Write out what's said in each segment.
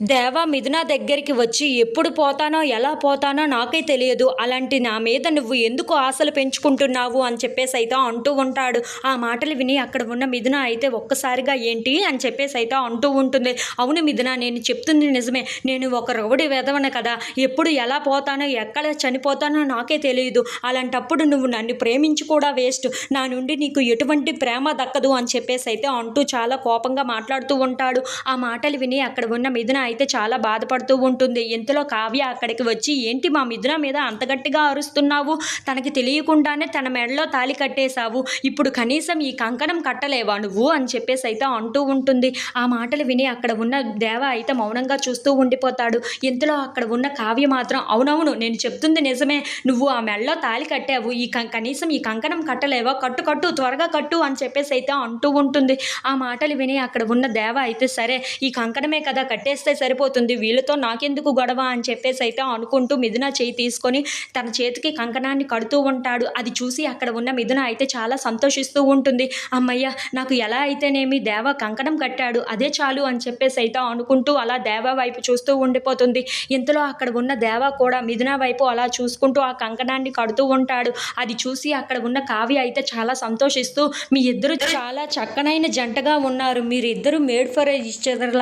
దేవా మిథున దగ్గరికి వచ్చి ఎప్పుడు పోతానో ఎలా పోతానో నాకే తెలియదు. అలాంటి నా మీద నువ్వు ఎందుకు ఆశలు పెంచుకుంటున్నావు అని చెప్పేసి అయితే అంటూ ఉంటాడు. ఆ మాటలు విని అక్కడ ఉన్న మిథున అయితే ఒక్కసారిగా ఏంటి అని చెప్పేసి అయితే అంటూ ఉంటుంది. అవును మిథున నేను చెప్తుంది నిజమే. నేను ఒక రౌడి వెదవను కదా. ఎప్పుడు ఎలా పోతానో ఎక్కడ చనిపోతానో నాకే తెలియదు. అలాంటప్పుడు నువ్వు నన్ను ప్రేమించి కూడా వేస్ట్. నా నుండి నీకు ఎటువంటి ప్రేమ దక్కదు అని చెప్పేసి అయితే అంటూ చాలా కోపంగా మాట్లాడుతూ ఉంటాడు. ఆ మాటలు విని అక్కడ ఉన్న మిథున అయితే చాలా బాధపడుతూ ఉంటుంది. ఇంతలో కావ్య అక్కడికి వచ్చి ఏంటి మా మిథున మీద అంత గట్టిగా అరుస్తున్నావు? తనకి తెలియకుండానే తన మెడలో తాళి కట్టేశావు. ఇప్పుడు కనీసం ఈ కంకణం కట్టలేవా నువ్వు? అని చెప్పేసి అయితే అంటూ ఉంటుంది. ఆ మాటలు విని అక్కడ ఉన్న దేవ అయితే మౌనంగా చూస్తూ ఉండిపోతాడు. ఇంతలో అక్కడ ఉన్న కావ్య మాత్రం అవునవును నేను చెప్తుంది నిజమే. నువ్వు ఆ మెడలో తాళి కట్టావు. ఈ కనీసం ఈ కంకణం కట్టలేవా? కట్టు కట్టు త్వరగా కట్టు అని చెప్పేసి అయితే అంటూ ఉంటుంది. ఆ మాటలు విని అక్కడ ఉన్న దేవ అయితే సరే ఈ కంకణమే కదా కట్టేస్తే సరిపోతుంది. వీళ్ళతో నాకెందుకు గొడవ అని చెప్పేసి అయితే అనుకుంటూ మిథున చేయి తీసుకొని తన చేతికి కంకణాన్ని కడుతూ ఉంటాడు. అది చూసి అక్కడ ఉన్న మిథున అయితే చాలా సంతోషిస్తూ ఉంటుంది. అమ్మయ్య నాకు ఎలా అయితేనేమి దేవ కంకణం కట్టాడు. అదే చాలు అని చెప్పేసి అయితే అనుకుంటూ అలా దేవ వైపు చూస్తూ ఉండిపోతుంది. ఇంతలో అక్కడ ఉన్న దేవ కూడా మిథున వైపు అలా చూసుకుంటూ ఆ కంకణాన్ని కడుతూ ఉంటాడు. అది చూసి అక్కడ ఉన్న కావ్య అయితే చాలా సంతోషిస్తూ మీ ఇద్దరు చాలా చక్కనైన జంటగా ఉన్నారు. మీరిద్దరు మేడ్ ఫర్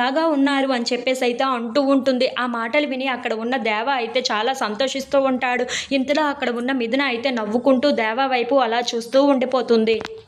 లాగా ఉన్నారు అని చెప్పేసి అయితే అంటూ ఉంటుంది. ఆ మాటలు విని అక్కడ ఉన్న దేవ అయితే చాలా సంతోషిస్తూ ఉంటాడు. ఇంతలో అక్కడ ఉన్న మిథున అయితే నవ్వుకుంటూ దేవ వైపు అలా చూస్తూ ఉండిపోతుంది.